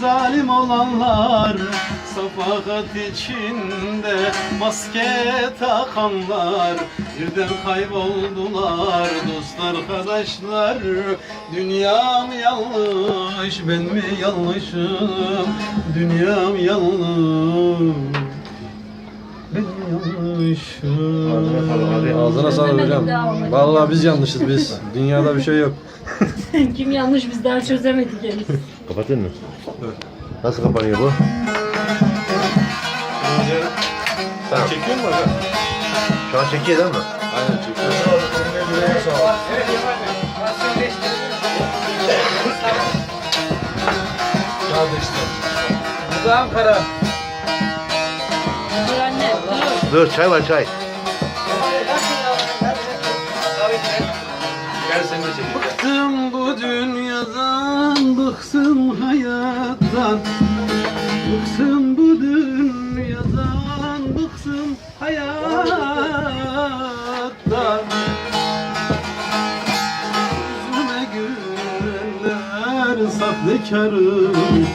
Zalim olanlar Safahat içinde Maske takanlar Birden kayboldular Dost arkadaşlar Dünyam yanlış Ben mi yanlışım Dünyam yanlış Ben mi yanlışım Ağzına sağlık hocam. Vallahi biz yanlışız biz. Dünyada bir şey yok. Kim yanlış biz daha çözemedik henüz. Kapatayım mı? Nasıl kapanıyor bu? Sen çekiyor musun aga? Şu an çekiyor değil mi? Aynen çekiyor. Bu da Ankara. Dur anne dur. Dur çay var çay. De çekeyim. Bıktım bu dünyadan, bıktım hayattan. Bıktım bu dünyadan, bıktım hayattan. Yüzüme gülenler sahtekarım.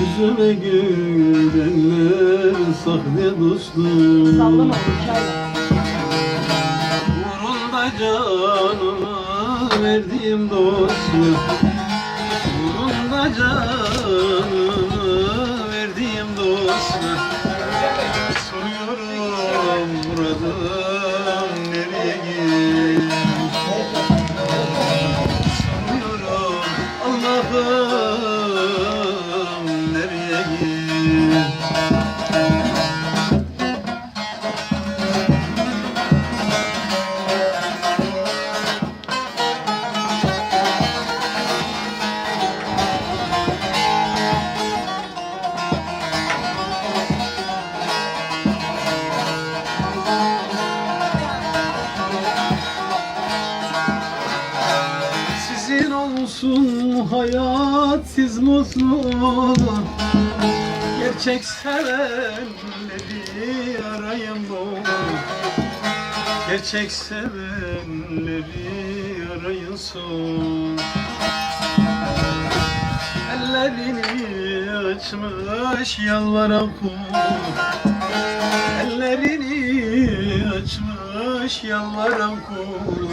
Yüzüme gülenler sahte dostum. Sallama oğlum çayla. Uğrunda canımı verdiğim dostum. Uğrunda canımı verdiğim dostum. Soruyorum buradan nereye gitmiş Soruyorum Allah'ım nereye gitmiş Sizin olsun hayat siz mutlu. Gerçek sevenleri arayın bu. Gerçek sevenleri arayın son Ellerini açmış yalvaran kul Ellerini açmış yalvaran kul